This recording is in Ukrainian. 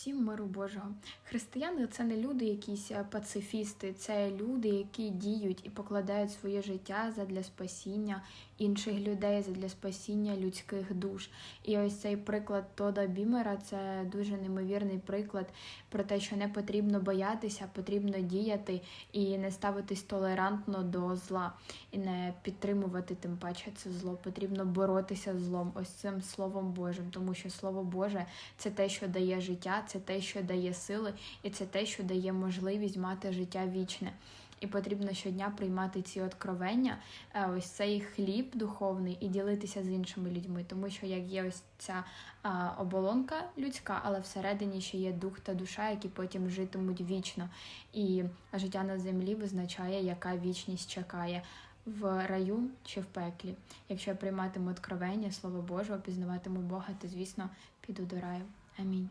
Всім миру Божого. Християни це не люди, якісь е, пацифісти, це люди, які діють і покладають своє життя задля спасіння інших людей, задля спасіння людських душ. І ось цей приклад Тода Бімера це дуже неймовірний приклад про те, що не потрібно боятися, потрібно діяти і не ставитись толерантно до зла, і не підтримувати тим паче це зло. Потрібно боротися з злом, ось цим словом Божим, тому що Слово Боже це те, що дає життя, це те, що дає сили, і це те, що дає можливість мати життя вічне. І потрібно щодня приймати ці откровення, е, ось цей хліб духовний, і ділитися з іншими людьми, тому що як є ось ця оболонка людська, але всередині ще є дух та душа, які потім житимуть вічно. І життя на землі визначає, яка вічність чекає. В раю чи в пеклі. Якщо я прийматиму откровення, слово Боже, пізнаватиму Бога, то звісно піду до раю. Амінь.